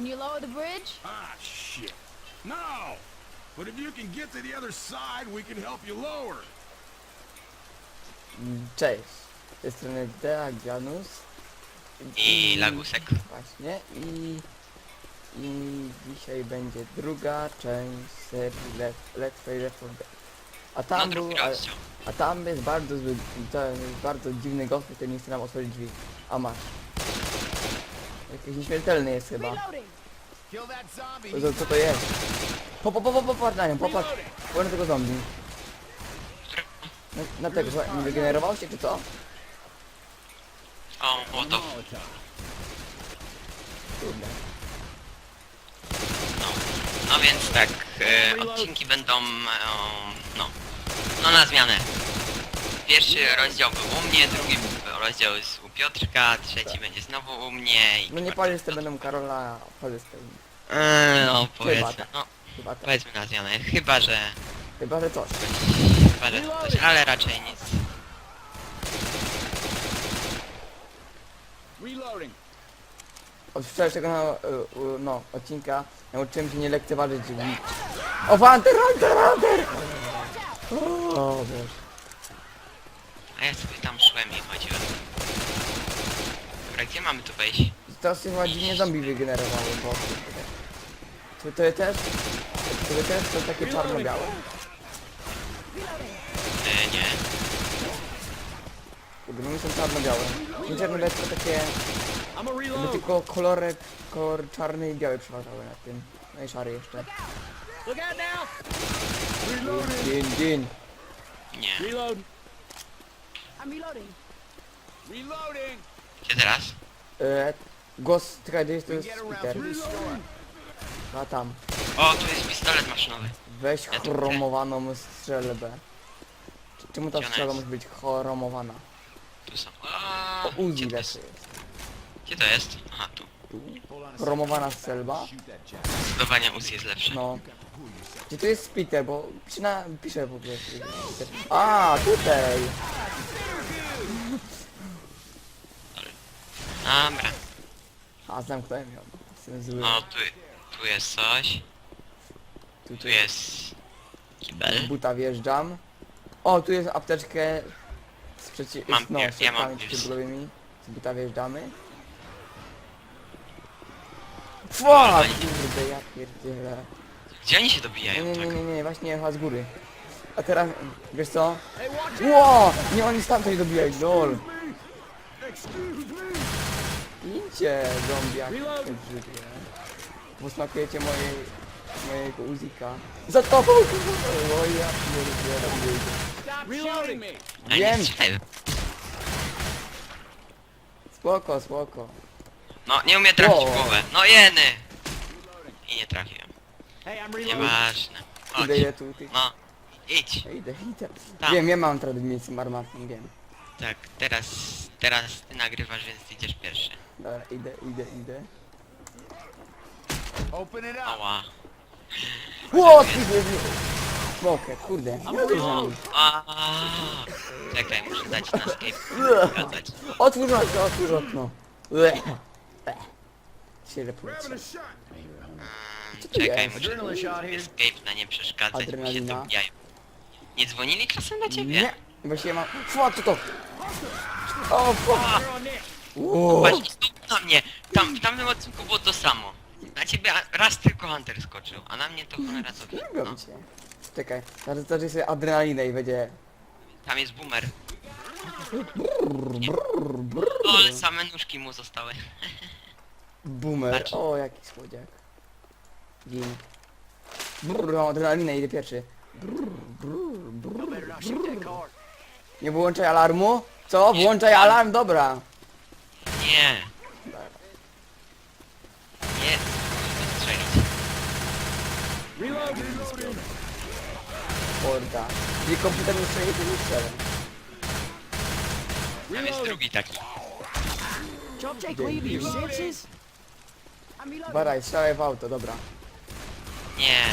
Can you lower the bridge? Ah, shit. No! But if you can get to the other side, we can help you lower it. Cześć, z tej strony Deagianus. I Lagusek. Właśnie i... I dzisiaj będzie druga część serii Let, Let's Play Left 4 Dead. A No tam był, drugi a, a tam jest bardzo zły, to jest bardzo dziwny gość, który nie chce nam otworzyć drzwi. A masz. Jakiś nieśmiertelny jest chyba. Co, co to jest? Po, po, po, po, popatrz na nią, popatrz. Popatrz na tego zombie. Na, na tego, co, nie wygenerował się czy co? O. Kurde. No. no więc tak, e, odcinki będą, e, no, no na zmianę. Pierwszy rozdział był u mnie, drugi rozdział jest u Piotrka, trzeci będzie znowu u mnie i... No nie Palesty będą Karola Palestyn. Eee, no Chyba powiedzmy, tak. no Chyba tak. powiedzmy na zmianę, chyba że, Chyba, że coś. chyba że coś, ale raczej nic. Reloading. Od wczorajszego no, y, y, no, odcinka nauczyłem się nie lekceważyć drzwi. O, Hunter, Hunter, Hunter! O, Boże. A ja sobie tam szłem i chodziłem. Dobra, gdzie mamy tu wejść? Teraz się chyba dziwnie zombie wygenerowały, bo... To, to też... To też są takie czarno-białe. E, nie. Kurde, no mi są czarno-białe. Nie czarno-białe tylko takie... Jakby tylko kolorek, kolor czarny i biały przeważały nad tym. No i szary jeszcze. Look out now. Dzień, dzień. Nie. Reload. I'm reloading. Reloading. Gdzie teraz? E, głos, gdzieś to jest Peter. A tam. O, tu jest pistolet maszynowy. Weź Ja tu chromowaną strzelbę. Czy- Czemu ta Gdzie ona strzelba jest? musi być chromowana? Tu są. A, O, Uzi gdzie, to lepszy jest? jest. gdzie to jest? Aha, tu. Tu. Chromowana strzelba. Zdecydowanie Uzi jest lepszy. No. Gdzie tu jest Peter, bo pisze, na, pisze w ogóle. Peter. A, tutaj! Dobra. A, zamknąłem ją. Jestem zły. O, tu, tu jest coś. Tu, Tu jest Z kibel. buta wjeżdżam. O, tu jest apteczkę z przeciw... Mam no, pier- z ja mam środkami przeciwbólowymi. Z buta wjeżdżamy. Fuck! Kurde, ja pierdzielę. Gdzie oni się Nie, dobijają, nie, tak? nie, nie, nie, właśnie chyba z góry. A teraz, wiesz co? Ło! Nie, oni stamtąd dobijają, lol. Idźcie, zombiak. Reload. Żyje. Posmakujecie mojej, mojego uzika. Za tobą! O ja nie Wiem. Spoko, spoko. No, nie umie trafić Wow. w głowę. No jeny! I nie trafiłem. Nieważne. Chodź. Idę je tu, ty. No, idź. Idę, idę. Tam. Wiem, ja mam tradycję armatną, wiem. Tak, teraz, teraz ty nagrywasz, więc ty idziesz pierwszy. Dobra, idę, idę, idę. Open it up. Ała. Ło, ty nie Smokę, kurde. Nie uwierz na mnie. A, Czekaj, muszę dać na escape. Otwórz okno, otwórz okno. Ue. E. Się Having a shot. To Czekaj, jest? muszę escape na nie przeszkadzać, bo się Adrenalina. dobijają. Nie dzwonili czasem do ciebie? Nie. Właśnie mam... Fuck, co to? O, fuck. Ło. Patrz, na mnie! Tam, w tamtym odcinku było to samo. Na ciebie a- raz tylko Hunter skoczył, a na mnie to cholera co wie. Lubią No, cię. Czekaj, zaraz zacznie sobie adrenalinę i będzie... tam jest boomer. Brrr, brrr, brrr. O, ale same nóżki mu zostały. Boomer. Patrz. O, jaki słodziak. Gin. Brrr, mam adrenalinę, idę pierwszy. Brrr, brrr, brrr, car. Nie włączaj alarmu? Co? Włączaj alarm? Dobra. Nie. Nie, muszę strzelić. Morda. Gdzie komputer nie strzeli, to nie strzelę. Tam jest drugi taki. Jake, will you be your senses? Baraj, strzelaj w auto, dobra. Nie.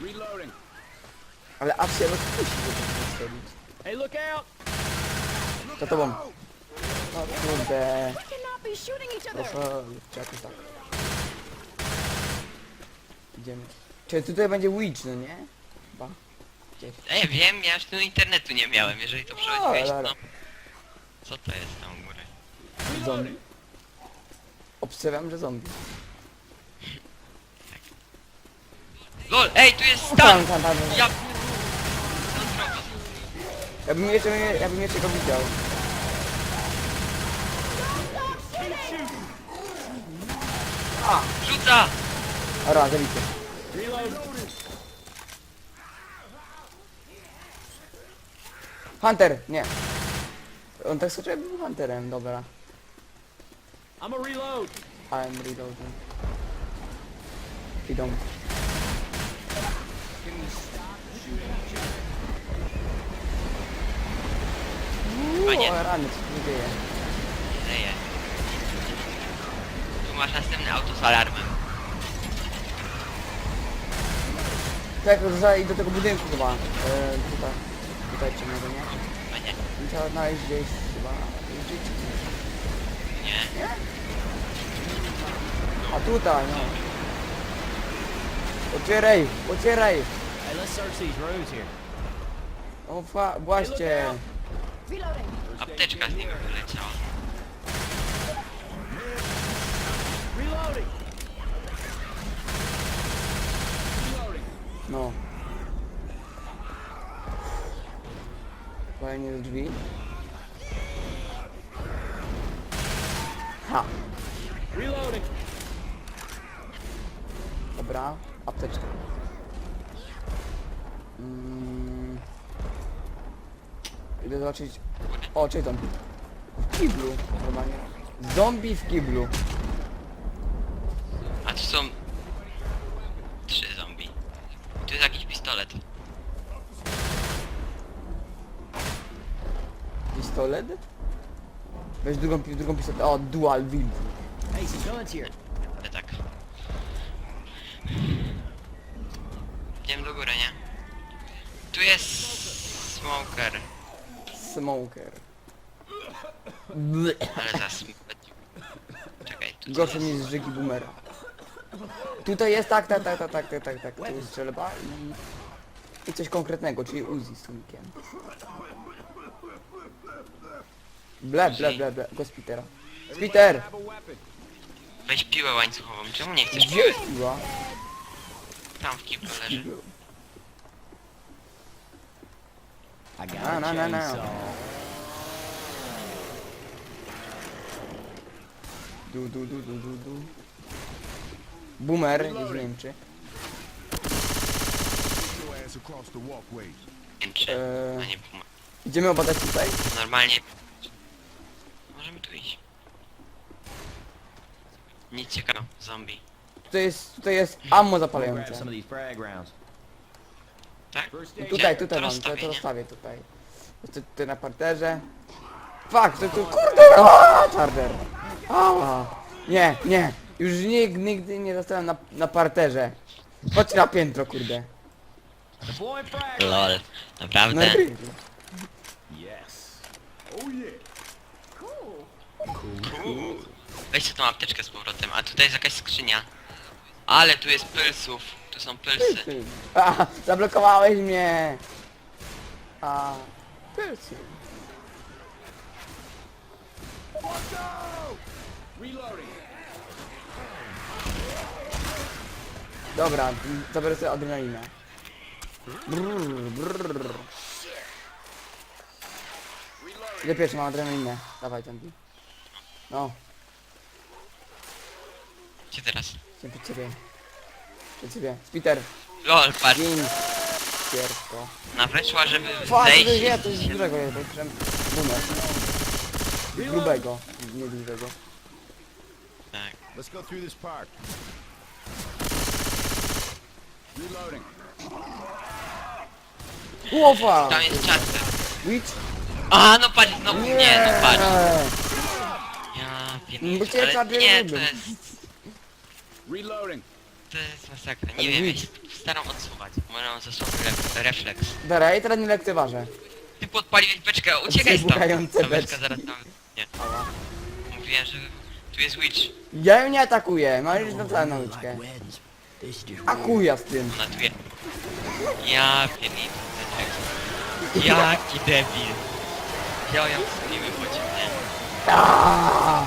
Reloading. Ale aż się rozpuści, żeby to strzelić. Hey, look out. Za tobą. O kurde. Proszę, czy jakoś tak. Idziemy. Czyli tutaj będzie Witch, no nie? Chyba. Gdzieś. Ej, wiem, ja już tu internetu nie miałem, jeżeli to przechodziłeś, dobra. no. Co to jest tam u góry? Zombie. Obstawiam, że zombie. LOL, ej, tu jest Tam, stan! tam, tam. Ja... Ja bym jeszcze, ja bym jeszcze go widział. Rzuca! Dobra, zabijcie. Hunter! Nie. On tak sobie był Hunterem, dobra. I'm a reload. I'm reloading. Idą. Panie. O, rany, co się dzieje? Masz następne auto z alarmem. Tak, zaraz do tego budynku chyba. E, tutaj. Tutaj czynnego, nie? Panie, Musiała znaleźć gdzieś chyba. Żyć. nie. A tutaj, no. Otwieraj! Otwieraj! Hey, let's search these roads here. O, fa- właśnie. Apteczka z niego wyleciała. Reloading. No. Palenie do drzwi. Ha. Reloading. Dobra. Apteczka. Mm. Idę zobaczyć. O, czy zombie. W kiblu. Normalnie. Zombie w kiblu. A tu są... Trzy zombie. Tu jest jakiś pistolet. Pistolet? Weź drugą, pi- drugą pistolet. O, dual wield. Hey, some guns here. Ale tak. Idziemy do góry, nie? Tu jest... Smoker. Smoker. Ale zaraz... Czekaj, tu Gorszy jest... niż żygi boomera. Tutaj jest tak, tak, tak, tak, tak, tak, tak, tak. Tu jest strzelba i... I coś konkretnego, czyli Uzi z tunikiem. Ble, ble, ble, ble. Go Spitera. Spiter! Weź piłę łańcuchową. Czemu nie chcesz Gdzie piły? jest piła? Tam w kiblu leży. I got No, no, no, no. chainsaw. Du, du, du, du, du, du. Boomer, gdzieś nie wiem czy. Your ass across the walkway. Jęczy, Eee. a nie puma. Idziemy obadać tutaj? Normalnie... Możemy tu iść. Nic ciekawego. Zombie. Tutaj jest, tutaj jest ammo Grab zapalające. some of these frag rounds. Tak? First aid. Tutaj, tutaj mam, to, to rozstawię tutaj. To, tutaj na parterze. Fuck, to tu kurde! Aaa, Charger! Ała! Nie, nie! Już nigdy, nigdy nie zostałem na, na parterze. Chodź na piętro, kurde. Deploying frag. LOL. No Naprawdę? i gry. Yes. Oh yeah. Weźcie tą apteczkę z powrotem, a tutaj jest jakaś skrzynia. Ale tu jest pylsów. Tu są pylsy. A, zablokowałeś mnie! A. Reloading. Dobra, zabiorę sobie adrenalinę. Brrr, brrr. Ile pierwszy mam adrenalinę? Dawaj, Johnny. No, Gdzie teraz? Jestem przed ciebie. Przed ciebie. Peter, LOL, patrz. gin. Pierko. Nawleczła, żeby Fuck, to zejść. jest, nie, to jest dużego jest, bo przem... Boomer. Grubego, nie dużego. Tak. Let's go through this park. Reloading. Łofa! Tam jest czasem. Witch? A, no patrz, znowu nie, nie no patrz. Ja Bo cię ale czarny nie, to jest... Reloading. To jest masakra. Nie wiem, ja się staram odsuwać. Może mam za słaby ref refleks. Dobra, ja teraz nie lekceważę. Ty podpaliłeś beczkę, uciekaj stąd. Wybuchające Ta beczka beczki. zaraz tam... Nie. Mówiłem, że tu jest witch. Ja ją nie atakuję, mam już napisane na łyczkę. Like wins. This is just A kuja z tym. Ona tu je... Ja pierdolę. Jaki debil. Wziął ją z nimi wychodził, nie? Aaaa!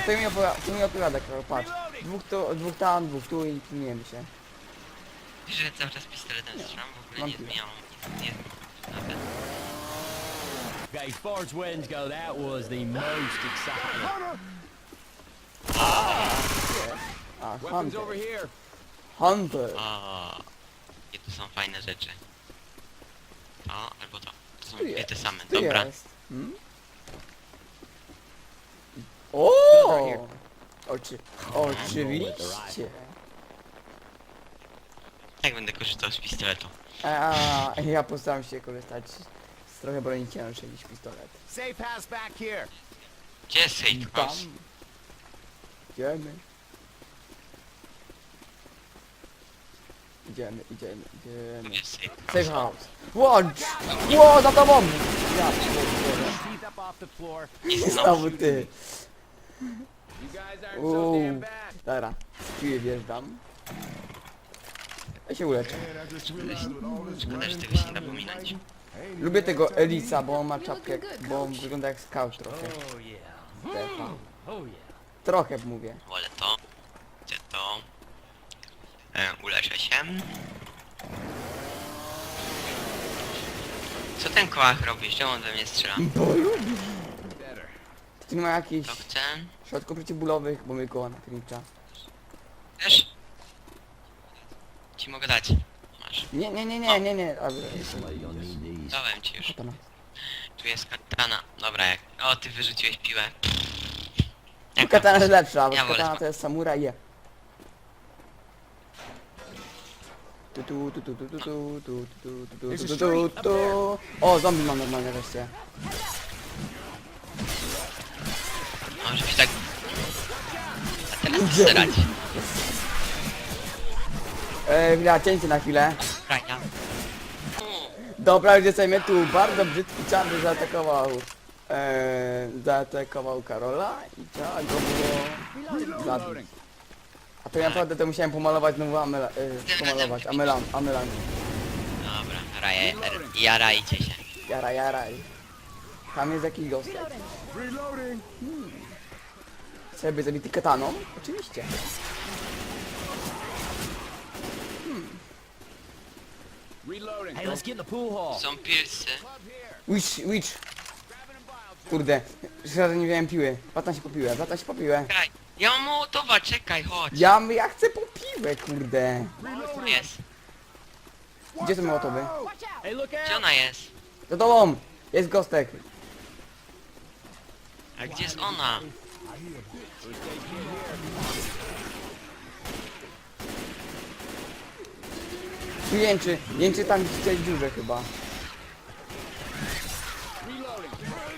A ty mi opowiada, ty mi opowiada, Karol, patrz. Dwóch tu, dwóch tam, dwóch tu i pilnujemy się. Wiesz, że cały czas pistoletem strzelam? W ogóle nie piłę. zmieniało. Nie, nie, nawet. Okay, as far as weddings go, that was the most exciting. A, Weapons Hunter. over here. Hunter. O, i tu są fajne rzeczy. To albo to. To są Tu dwie jest, te same. Tu Dobra. jest. Hmm? O! Oczy, oczywiście. Jak będę korzystał z pistoletu? A, ja postaram się korzystać z trochę broni cięższej niż pistolet. Safe house back here. Gdzie jest safe Tam. house? Idziemy. Idziemy, idziemy, idziemy. Safe? Safe house. Łącz! Ło, za tobą! Ja. Teeth up off the floor. I znowu. Znowu ty. Uuu. Dobra, piję wjeżdżam. Ja się uleczę. Szkoda, że tego się nie da pominąć. Lubię tego Elisa, bo on ma czapkę, bo on wygląda jak scout trochę. Oh. Stefa. Oh. Trochę mówię. Wolę to. Chcę to. E, uleczę się. Co ten kołach robi? Czemu on we mnie strzela? Bo lubi. Czy nie ma jakichś To chcę. środków przeciwbólowych, bo my go nakręcza. Też. Ci mogę dać. Masz. Nie, nie, nie, nie, nie, nie. Dobra, Dałem ci już. katana. Tu jest katana. Dobra, jak... O, ty wyrzuciłeś piłę. No, katana jest lepsza, bo Ja wolę katana to jest samuraj je. Tu tu tu tu tu tu tu tu tu tu tu tu tu tu O, zombie mam normalnie wreszcie. A teraz strzelać. E, chwila, cięcie na chwilę. Kraja. Dobra, ludzie sobie tu bardzo brzydki czarny zaatakował. E, zaatakował Karola i trzeba go było zabić. A to ja naprawdę to musiałem pomalować znowu Amela, e, pomalować, Amelan, Amelan. Dobra, raje, jarajcie się. Jara, jaraj. Tam jest jakiś gostek. Reloading. Sobie zabity kataną? Oczywiście. Hey, let's get in the pool hall. Są pilsy. Witch, witch. Kurde, że nie wziąłem piły. Latam się po piłę, latam się po piłę. Czekaj. Ja mam mołotowa, czekaj, chodź. Ja, ja chcę po piłę, kurde. Tu jest. Gdzie są mołotowy? Hey, look Gdzie out! ona jest? Za tobą! Jest gostek. A gdzie jest ona? Tu jęczy, jęczy tam w tej dziurze chyba.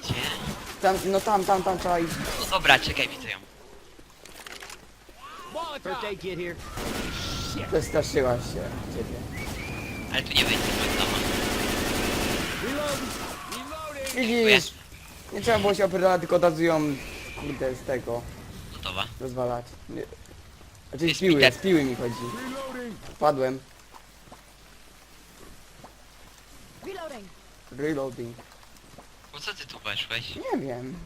Gdzie? Tam, no tam, tam, tam trzeba iść. No dobra, czekaj, widzę ją. Aid kit here. Przestraszyłaś się ciebie. Ale tu nie będzie problemu. Widzisz? Nie trzeba było się opierdalać, tylko od razu ją, kurde, z tego Gotowa. rozwalać. Nie. Znaczy z Jest piły, Peter. z piły mi chodzi. Padłem. Reloading. Po co ty tu weszłeś? Nie wiem.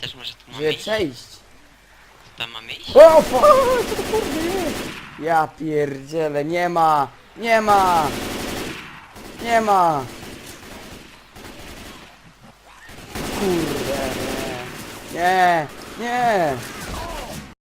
Też może tu mamy Żeby iść? przejść. Tam mamy iść? O, co to kurde jest? Ja pierdzielę, nie ma, nie ma, nie ma. Kurde, nie, nie, nie.